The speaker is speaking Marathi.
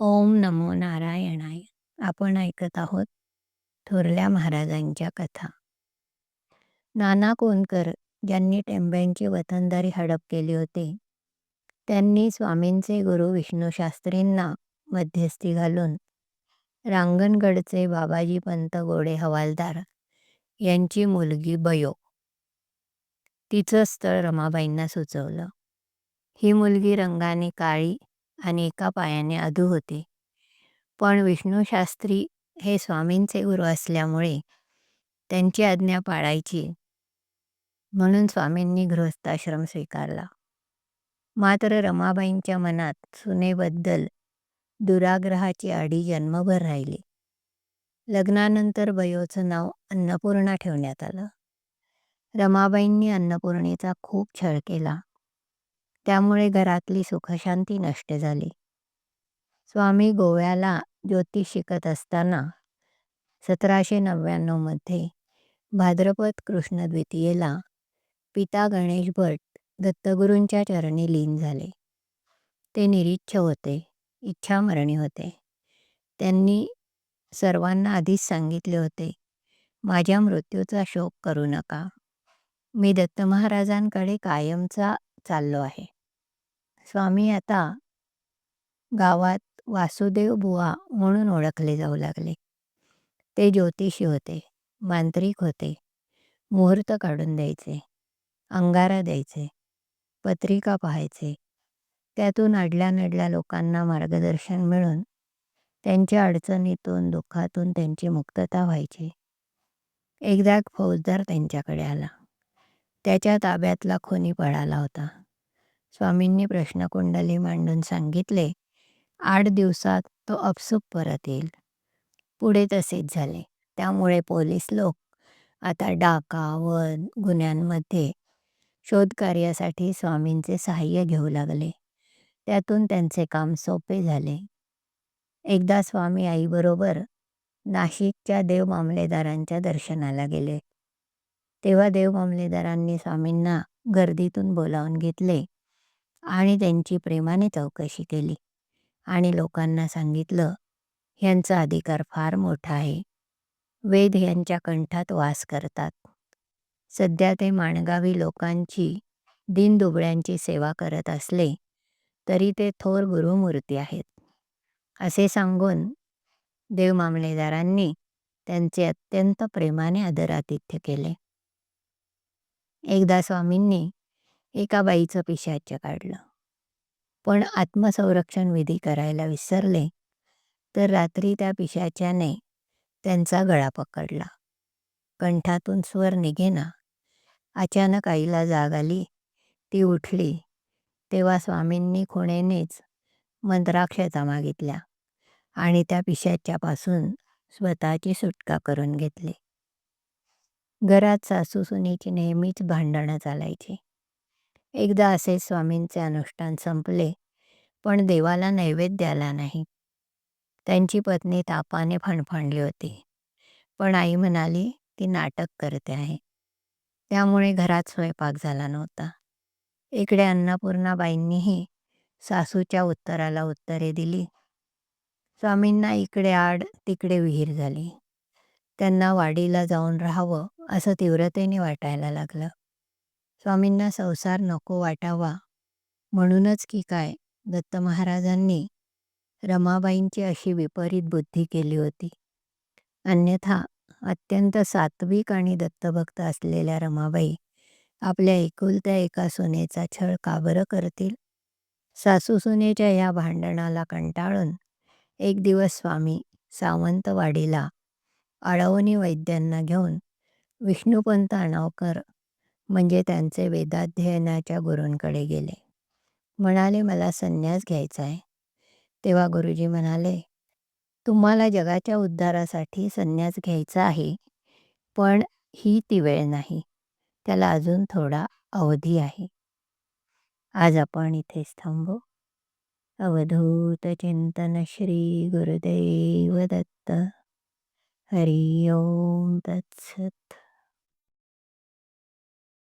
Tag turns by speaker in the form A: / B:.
A: ओम नमो नारायणाय. आपण ऐकत आहोत थोरल्या महाराजांच्या कथा. नाना कोणकर ज्यांनी टेंब्यांची वतनदारी हडप केली होती. त्यांनी स्वामींचे गुरु विष्णू शास्त्रींना मध्यस्थी घालून रांगणगडचे बाबाजी पंत गोडे हवालदार यांची मुलगी बयो. तिचं स्थळ रमाबाईंना सुचवलं. ही मुलगी रंगाने काळी आणि एका पायाने अधू होते. पण विष्णूशास्त्री हे स्वामींचे गुरु असल्यामुळे त्यांची आज्ञा पाळायची. म्हणून स्वामींनी गृहस्थाश्रम स्वीकारला. मात्र रमाबाईंच्या मनात सुनेबद्दल दुराग्रहाची आडी जन्मभर राहिली. लग्नानंतर बयोचं नाव अन्नपूर्णा ठेवण्यात आलं. रमाबाईंनी अन्नपूर्णेचा खूप छळ केला. त्यामुळे घरातली सुखशांती नष्ट झाली. स्वामी गोव्याला ज्योतिष शिकत असताना सतराशे नव्याण्णवमध्ये भाद्रपद कृष्ण द्वितीयेला पिता गणेश भट दत्तगुरूंच्या चरणी लीन झाले. ते निरीच्छ होते इच्छामरणी होते. त्यांनी सर्वांना आधीच सांगितले होते माझ्या मृत्यूचा शोक करू नका. मी दत्त महाराजांकडे कायमचा चाललो आहे. स्वामी आता गावात वासुदेव बुवा म्हणून ओळखले जाऊ लागले. ते ज्योतिषी होते मांत्रिक होते मुहूर्त काढून द्यायचे अंगारा द्यायचे पत्रिका पाहायचे. त्यातून अडल्या नडल्या लोकांना मार्गदर्शन मिळून त्यांच्या अडचणीतून दुःखातून त्यांची मुक्तता व्हायची. एकदा फौजदार त्यांच्याकडे आला. त्याच्या ताब्यातला खुनी पळाला होता. स्वामींनी प्रश्नकुंडली मांडून सांगितले आठ दिवसात तो अपसूप परत येईल. पुढे तसेच झाले. त्यामुळे पोलीस लोक आता डाका व गुन्ह्यांमध्ये शोधकार्यासाठी स्वामींचे सहाय्य घेऊ लागले. त्यातून त्यांचे काम सोपे झाले. एकदा स्वामी आईबरोबर नाशिकच्या देव मामलेदारांच्या दर्शनाला गेले. तेव्हा देव मामलेदारांनी स्वामींना गर्दीतून बोलावून घेतले. आणि त्यांची प्रेमाने चौकशी केली. आणि लोकांना सांगितलं ह्यांचा अधिकार फार मोठा आहे. वेद यांच्या कंठात वास करतात. सध्या ते माणगावी लोकांची दिनदुबळ्यांची सेवा करत असले तरी ते थोर गुरुमूर्ती आहेत. असे सांगून देव मामलेदारांनी त्यांचे अत्यंत प्रेमाने आदरातिथ्य केले. एकदा स्वामींनी एका बाईचं पिशाच्य काढलं. पण आत्मसंरक्षण विधी करायला विसरले तर रात्री त्या पिशाच्याने त्यांचा गळा पकडला. कंठातून स्वर निघेना. अचानक आईला जाग आली. ती उठली. तेव्हा स्वामींनी खुणेनेच मंत्राक्षता मागितल्या आणि त्या पिशाच्यापासून स्वतःची सुटका करून घेतली. घरात सासूसुनीची नेहमीच भांडणं चालायची. एकदा असे स्वामींचे अनुष्ठान संपले पण देवाला नैवेद्य आला नाही. त्यांची पत्नी तापाने फणफणली होती. पण आई म्हणाली ती नाटक करते आहे. त्यामुळे घरात स्वयंपाक झाला नव्हता. इकडे अन्नपूर्णाबाईंनीही सासूच्या उत्तराला उत्तरे दिली. स्वामींना इकडे आड तिकडे विहीर झाली. त्यांना वाडीला जाऊन राहावं असं तीव्रतेने वाटायला लागलं. स्वामींना संसार नको वाटावा. म्हणूनच की काय दत्त महाराजांनी रमाबाईंची अशी विपरीत बुद्धी केली होती. अन्यथा अत्यंत सात्विक आणि दत्तभक्त असलेल्या रमाबाई आपल्या एकुलत्या एका सुनेचा छळ का बरं करतील? सासू सुनेच्या या भांडणाला कंटाळून एक दिवस स्वामी सावंतवाडीला आळवणी वैद्यांना घेऊन विष्णुपंत अणावकर म्हणजे त्यांचे वेदाध्ययनाच्या गुरूंकडे गेले. म्हणाले मला संन्यास घ्यायचा आहे. तेव्हा गुरुजी म्हणाले तुम्हाला जगाच्या उद्धारासाठी संन्यास घ्यायचा आहे पण ही ती वेळ नाही. त्याला अजून थोडा अवधी आहे. आज आपण इथेच थांबू. अवधूत चिंतन श्री गुरुदेव दत्त. हरि ओम तत्सत.